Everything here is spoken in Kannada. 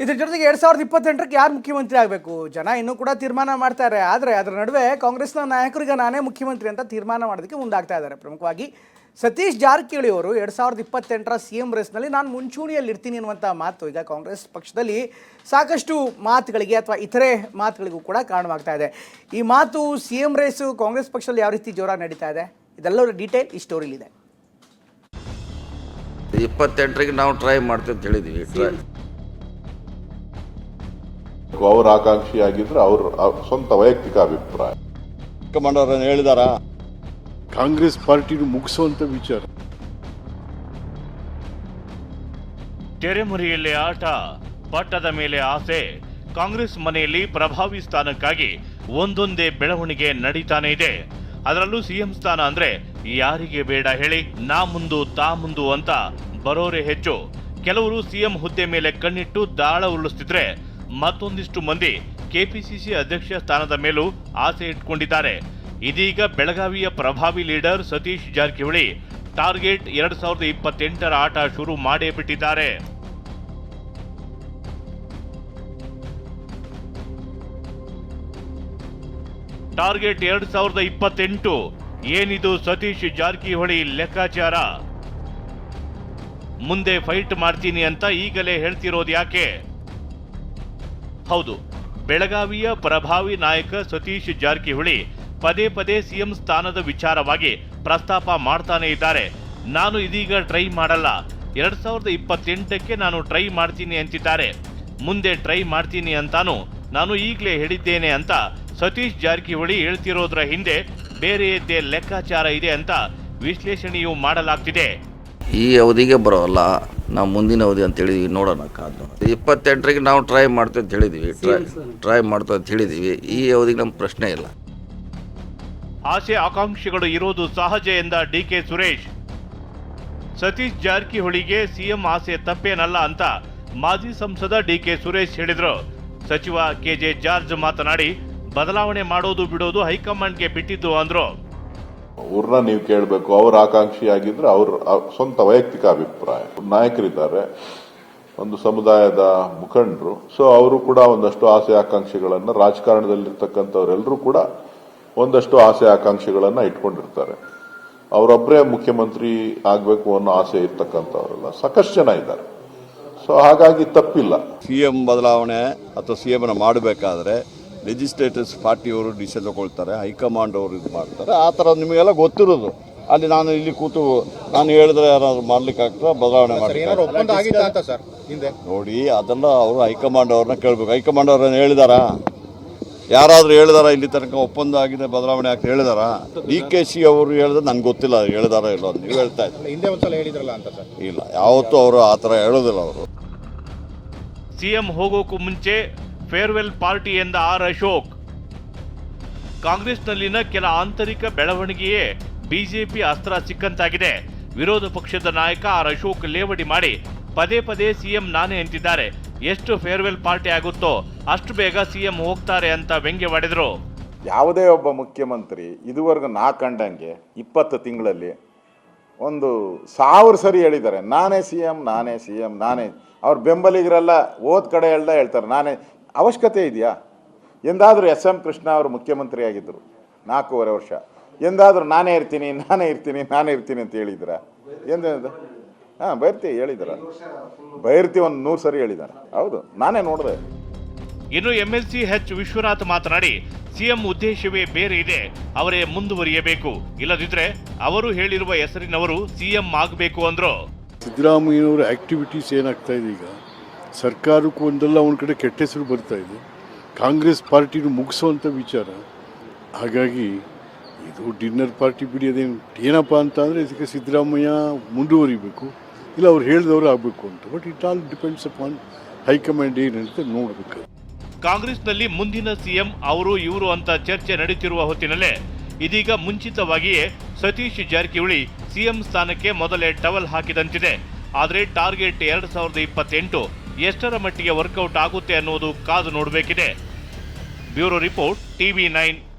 ಇದ್ರ ಜೊತೆಗೆ ಎರಡ್ ಸಾವಿರದ ಇಪ್ಪತ್ತೆಂಟಕ್ಕೆ ಯಾರು ಮುಖ್ಯಮಂತ್ರಿ ಆಗಬೇಕು? ಜನ ಇನ್ನೂ ಕೂಡ ತೀರ್ಮಾನ ಮಾಡ್ತಾರೆ ಆದರೆ ಅದರ ನಡುವೆ ಕಾಂಗ್ರೆಸ್ನ ನಾಯಕರಿಗೆ ನಾನೇ ಮುಖ್ಯಮಂತ್ರಿ ಅಂತ ತೀರ್ಮಾನ ಮಾಡೋದಕ್ಕೆ ಮುಂದಾಗ್ತಾ ಇದ್ದಾರೆ ಪ್ರಮುಖವಾಗಿ ಸತೀಶ್ ಜಾರಕಿಹೊಳಿ ಅವರು ಎರಡು ಸಾವಿರದ ಇಪ್ಪತ್ತೆಂಟರ ಸಿ ಎಂ ರೇಸ್ನಲ್ಲಿ ನಾನು ಮುಂಚೂಣಿಯಲ್ಲಿ ಇರ್ತೀನಿ ಅನ್ನುವಂಥ ಮಾತು ಈಗ ಕಾಂಗ್ರೆಸ್ ಪಕ್ಷದಲ್ಲಿ ಸಾಕಷ್ಟು ಮಾತುಗಳಿಗೆ ಅಥವಾ ಇತರೆ ಮಾತುಗಳಿಗೂ ಕೂಡ ಕಾರಣವಾಗ್ತಾ ಇದೆ. ಈ ಮಾತು ಸಿ ಎಂ ರೇಸು ಕಾಂಗ್ರೆಸ್ ಪಕ್ಷದಲ್ಲಿ ಯಾವ ರೀತಿ ಜೋರಾಗಿ ನಡೀತಾ ಇದೆ? ಇದೆಲ್ಲರ ಡೀಟೇಲ್ ಈ ಸ್ಟೋರಿಲಿದೆ. ಇಪ್ಪತ್ತೆಂಟರಿಗೆ ನಾವು ಟ್ರೈ ಮಾಡ್ತೀವಿ ಅಂತ ಹೇಳಿದ್ವಿ. ಟ್ರೈ ಅವ್ರ ಆಕಾಂಕ್ಷಿ ಆಗಿದ್ರೆ ಅವ್ರ ಅವ್ರ ಸ್ವಂತ ವೈಯಕ್ತಿಕ ಅಭಿಪ್ರಾಯ. ಕಮಾಂಡರ್ ಹೇಳಿದಾರ? ಕಾಂಗ್ರೆಸ್ ಪಾರ್ಟಿನ ಮುಗಿಸುವಂತ ವಿಚಾರ. ತೆರೆಮುರಿಯಲ್ಲಿ ಆಟ ಪಟ್ಟದ ಮೇಲೆ ಆಸೆ ಕಾಂಗ್ರೆಸ್ ಮನೆಯಲ್ಲಿ ಪ್ರಭಾವಿ ಸ್ಥಾನಕ್ಕಾಗಿ ಒಂದೊಂದೇ ಬೆಳವಣಿಗೆ ನಡೀತಾನೆ ಇದೆ. ಅದರಲ್ಲೂ ಸಿಎಂ ಸ್ಥಾನ ಅಂದ್ರೆ ಯಾರಿಗೆ ಬೇಡ ಹೇಳಿ ನಾ ಮುಂದು ತಾ ಮುಂದು ಅಂತ ಬರೋರೆ ಹೆಚ್ಚು. ಕೆಲವರು ಸಿಎಂ ಹುದ್ದೆ ಮೇಲೆ ಕಣ್ಣಿಟ್ಟು ದಾಳ ಉರುಳಿಸ್ತಿದ್ರೆ ಮತ್ತೊಂದಿಷ್ಟು ಮಂದಿ ಕೆಪಿಸಿಸಿ ಅಧ್ಯಕ್ಷ ಸ್ಥಾನದ ಮೇಲೂ ಆಸೆ ಇಟ್ಕೊಂಡಿದ್ದಾರೆ. ಇದೀಗ ಬೆಳಗಾವಿಯ ಪ್ರಭಾವಿ ಲೀಡರ್ ಸತೀಶ್ ಜಾರಕಿಹೊಳಿ ಟಾರ್ಗೆಟ್ ಎರಡ್ ಸಾವಿರದ ಇಪ್ಪತ್ತೆಂಟರ ಆಟ ಶುರು ಮಾಡೇ ಬಿಟ್ಟಿದ್ದಾರೆ ಟಾರ್ಗೆಟ್ ಎರಡ್ ಸಾವಿರದ ಇಪ್ಪತ್ತೆಂಟು ಏನಿದು ಸತೀಶ್ ಜಾರಕಿಹೊಳಿ ಲೆಕ್ಕಾಚಾರ? ಮುಂದೆ ಫೈಟ್ ಮಾಡ್ತೀನಿ ಅಂತ ಈಗಲೇ ಹೇಳ್ತಿರೋದು ಯಾಕೆ? ಹೌದು. ಬೆಳಗಾವಿಯ ಪ್ರಭಾವಿ ನಾಯಕ ಸತೀಶ್ ಜಾರಕಿಹೊಳಿ ಪದೇ ಪದೇ ಸಿಎಂ ಸ್ಥಾನದ ವಿಚಾರವಾಗಿ ಪ್ರಸ್ತಾಪ ಮಾಡ್ತಾನೆ ಇದ್ದಾರೆ. ನಾನು ಇದೀಗ ಟ್ರೈ ಮಾಡಲ್ಲ. ಎರಡ್ ಸಾವಿರದ ಇಪ್ಪತ್ತೆಂಟಕ್ಕೆ ನಾನು ಟ್ರೈ ಮಾಡ್ತೀನಿ ಅಂತಿದ್ದಾರೆ. ಮುಂದೆ ಟ್ರೈ ಮಾಡ್ತೀನಿ ಅಂತಾನು ನಾನು ಈಗಲೇ ಹೇಳಿದ್ದೇನೆ ಅಂತ ಸತೀಶ್ ಜಾರಕಿಹೊಳಿ ಹೇಳ್ತಿರೋದ್ರ ಹಿಂದೆ ಬೇರೆಯದ್ದೇ ಲೆಕ್ಕಾಚಾರ ಇದೆ ಅಂತ ವಿಶ್ಲೇಷಣೆಯೂ ಮಾಡಲಾಗ್ತಿದೆ. ಈ ಅವಧಿಗೆ ಬರೋಲ್ಲ. ನಾವು ಮುಂದಿನ ಅವಧಿ ಅಂತ ಹೇಳಿದ್ವಿ ನೋಡೋಣ ಕಾದು. ಇಪ್ಪತ್ತೆಂಟರಿಗೆ ನಾವು ಟ್ರೈ ಮಾಡ್ತೀವಿ ಅಂತ ಹೇಳಿದ್ವಿ. ಟ್ರೈ ಟ್ರೈ ಮಾಡ್ತೀವಿ ಅಂತ ಹೇಳಿದ್ವಿ. ಈ ಅವಧಿಗೆ ನಮ್ಮ ಪ್ರಶ್ನೆ ಇಲ್ಲ. ಆಸೆ ಆಕಾಂಕ್ಷೆಗಳು ಇರೋದು ಸಹಜ ಎಂದ ಡಿ ಕೆ ಸುರೇಶ್. ಸತೀಶ್ ಜಾರಕಿಹೊಳಿಗೆ ಸಿಎಂ ಆಸೆ ತಪ್ಪೇನಲ್ಲ ಅಂತ ಮಾಜಿ ಸಂಸದ ಡಿ ಕೆ ಸುರೇಶ್ ಹೇಳಿದರು. ಸಚಿವ ಕೆಜೆ ಜಾರ್ಜ್ ಮಾತನಾಡಿ ಬದಲಾವಣೆ ಮಾಡೋದು ಬಿಡೋದು ಹೈಕಮಾಂಡ್ಗೆ ಬಿಟ್ಟಿದ್ದು ಅಂದ್ರು. ಅವ್ರನ್ನ ನೀವು ಕೇಳಬೇಕು, ಅವ್ರ ಆಕಾಂಕ್ಷಿ ಆಗಿದ್ರೆ ಅವ್ರ ಸ್ವಂತ ವೈಯಕ್ತಿಕ ಅಭಿಪ್ರಾಯ. ನಾಯಕರಿದ್ದಾರೆ, ಒಂದು ಸಮುದಾಯದ ಮುಖಂಡರು, ಸೊ ಅವರು ಕೂಡ ಒಂದಷ್ಟು ಆಸೆ ಆಕಾಂಕ್ಷೆಗಳನ್ನು ರಾಜಕಾರಣದಲ್ಲಿರ್ತಕ್ಕಂಥವರೆಲ್ಲರೂ ಕೂಡ ಒಂದಷ್ಟು ಆಸೆ ಆಕಾಂಕ್ಷೆಗಳನ್ನು ಇಟ್ಕೊಂಡಿರ್ತಾರೆ. ಅವರೊಬ್ಬರೇ ಮುಖ್ಯಮಂತ್ರಿ ಆಗಬೇಕು ಅನ್ನೋ ಆಸೆ ಇರ್ತಕ್ಕಂಥವರೆಲ್ಲ ಸಾಕಷ್ಟು ಜನ ಇದ್ದಾರೆ. ಸೊ ಹಾಗಾಗಿ ತಪ್ಪಿಲ್ಲ. ಸಿ ಎಂ ಬದಲಾವಣೆ ಅಥವಾ ಸಿ ಎಂ ಮಾಡಬೇಕಾದ್ರೆ ಲೆಜಿಸ್ಲೇಟರ್ಸ್ ಪಾರ್ಟಿಯವರು ಡಿಸಿಷನ್ ತಗೊಳ್ತಾರೆ ಹೈಕಮಾಂಡ್ ಅವರು ಇದು ಮಾಡ್ತಾರೆ. ಆ ಥರ ನಿಮಗೆಲ್ಲ ಗೊತ್ತಿರೋದು. ಅಲ್ಲಿ ನಾನು ಇಲ್ಲಿ ಕೂತು ನಾನು ಹೇಳಿದ್ರೆ ಯಾರಾದರೂ ಮಾಡ್ಲಿಕ್ಕೆ ಆಗ್ತದೆ? ಬದಲಾವಣೆ ಮಾಡ್ತಾರೆ ಒಪ್ಪಂದ ಆಗಿತ್ತಾ ಮಾಡಿ ಅಂತ ಸರ್ ಹಿಂದೆ? ನೋಡಿ ಅದೆಲ್ಲ ಅವರು ಹೈಕಮಾಂಡ್ ಅವ್ರನ್ನ ಕೇಳಬೇಕು. ಹೈಕಮಾಂಡ್ ಅವ್ರನ್ನ ಹೇಳಿದಾರಾ? ಯಾರಾದರೂ ಹೇಳಿದಾರ ಇಲ್ಲಿ ತನಕ ಒಪ್ಪಂದ ಆಗಿದೆ ಬದಲಾವಣೆ ಆಗ್ತದೆ ಹೇಳಿದಾರ? ಡಿ ಕೆ ಸಿ ಅವರು ಹೇಳಿದ್ರೆ ನನ್ಗೆ ಗೊತ್ತಿಲ್ಲ ಹೇಳಿದಾರ ಇಲ್ಲ ಅಂತ ನೀವು ಹೇಳ್ತಾ ಇದ್ದೀರಿ ಅಲ್ಲ, ಹಿಂದೆ ಹೇಳಿದ್ರಲ್ಲ ಅಂತ ಸರ್. ಇಲ್ಲ ಯಾವತ್ತೂ ಅವರು ಆ ಥರ ಹೇಳೋದಿಲ್ಲ ಅವರು. ಸಿಎಂ ಹೋಗೋಕ್ಕೂ ಮುಂಚೆ ಫೇರ್ವೆಲ್ ಪಾರ್ಟಿ ಎಂದ ಆರ್ ಅಶೋಕ್. ಕಾಂಗ್ರೆಸ್ನಲ್ಲಿನ ಕೆಲ ಆಂತರಿಕ ಬೆಳವಣಿಗೆಯೇ ಬಿಜೆಪಿ ಅಸ್ತ್ರ ಸಿಕ್ಕಂತಾಗಿದೆ ವಿರೋಧ ಪಕ್ಷದ ನಾಯಕ ಆರ್ ಅಶೋಕ್ ಲೇವಡಿ ಮಾಡಿ ಪದೇ ಪದೇ ಸಿಎಂ ನಾನೇ ಅಂತಿದ್ದಾರೆ. ಎಷ್ಟು ಫೇರ್ವೆಲ್ ಪಾರ್ಟಿ ಆಗುತ್ತೋ ಅಷ್ಟು ಬೇಗ ಸಿಎಂ ಹೋಗ್ತಾರೆ ಅಂತ ವ್ಯಂಗ್ಯವಾಡಿದರು ಯಾವುದೇ ಒಬ್ಬ ಮುಖ್ಯಮಂತ್ರಿ ಇದುವರೆಗೂ ನಾ ಕಂಡಂಗೆ ಇಪ್ಪತ್ತು ತಿಂಗಳಲ್ಲಿ ಒಂದು ಸಾವಿರ ಸರಿ ಹೇಳಿದ್ದಾರೆ. ನಾನೇ ಸಿ ಎಂ ನಾನೇ ಸಿ ಎಂ ನಾನೇ. ಅವ್ರ ಬೆಂಬಲಿಗರೆಲ್ಲ ಓದ್ ಕಡೆ ಎಲ್ಲ ಹೇಳ್ತಾರೆ. ನಾನೇ ಅವಶ್ಯಕತೆ ಇದೆಯಾ? ಎಂದಾದರೂ ಎಸ್ ಎಂ ಕೃಷ್ಣ ಅವರು ಮುಖ್ಯಮಂತ್ರಿ ಆಗಿದ್ದರು ನಾಲ್ಕೂವರೆ ವರ್ಷ. ಎಂದಾದರೂ ನಾನೇ ಇರ್ತೀನಿ ನಾನೇ ಇರ್ತೀನಿ ನಾನೇ ಇರ್ತೀನಿ ಅಂತ ಹೇಳಿದ್ರ? ಎಂದ ಹಾಂ ಬೈರ್ತಿ ಹೇಳಿದಾರ. ಬೈರ್ತಿ ಒಂದು ನೂರು ಸರಿ ಹೇಳಿದ್ದಾರೆ ಹೌದು ನಾನೇ ನೋಡಿದೆ. ಇನ್ನು ಎಂಎಲ್ಸಿ ಎಚ್ ವಿಶ್ವನಾಥ್ ಮಾತನಾಡಿ ಸಿಎಂ ಉದ್ದೇಶವೇ ಬೇರೆ ಇದೆ ಅವರೇ ಮುಂದುವರಿಯಬೇಕು. ಇಲ್ಲದಿದ್ರೆ ಅವರು ಹೇಳಿರುವ ಹೆಸರಿನವರು ಸಿಎಂ ಆಗಬೇಕು ಅಂದ್ರು. ಸಿದ್ದರಾಮಯ್ಯನವರ ಆಕ್ಟಿವಿಟೀಸ್ ಏನಾಗ್ತಾ ಇದೆ ಈಗ? ಸರ್ಕಾರಕ್ಕೂ ಒಂದಲ್ಲ ಒಂದು ಕಡೆ ಕೆಟ್ಟ ಹೆಸರು ಬರ್ತಾ ಇದೆ. ಕಾಂಗ್ರೆಸ್ ಪಾರ್ಟಿನ ಮುಗಿಸುವಂಥ ವಿಚಾರ. ಹಾಗಾಗಿ ಇದು ಡಿನ್ನರ್ ಪಾರ್ಟಿ ಬಿಡಿ, ಅದೇನು ಏನಪ್ಪ ಅಂತ ಅಂದರೆ ಇದಕ್ಕೆ ಸಿದ್ದರಾಮಯ್ಯ ಮುಂದುವರಿಬೇಕು. ಇಲ್ಲ, ಅವ್ರು ಹೇಳಿದವರು ಆಗಬೇಕು ಅಂತ. But it all depends upon high command ಏನಂತ ನೋಡಬೇಕು. ಕಾಂಗ್ರೆಸ್ನಲ್ಲಿ ಮುಂದಿನ ಸಿಎಂ ಅವರು, ಇವರು ಅಂತ ಚರ್ಚೆ ನಡೀತಿರುವ ಹೊತ್ತಿನಲ್ಲೇ ಇದೀಗ ಮುಂಚಿತವಾಗಿಯೇ ಸತೀಶ್ ಜಾರಕಿಹೊಳಿ ಸಿಎಂ ಸ್ಥಾನಕ್ಕೆ ಮೊದಲೇ ಟವಲ್ ಹಾಕಿದಂತಿದೆ. ಆದರೆ ಟಾರ್ಗೆಟ್ ಎರಡು ಸಾವಿರದ ಇಪ್ಪತ್ತೆಂಟು ಎಷ್ಟರ ಮಟ್ಟಿಗೆ ವರ್ಕೌಟ್ ಆಗುತ್ತೆ ಅನ್ನೋದು ಕಾದು ನೋಡಬೇಕಿದೆ. Bureau report TV nine.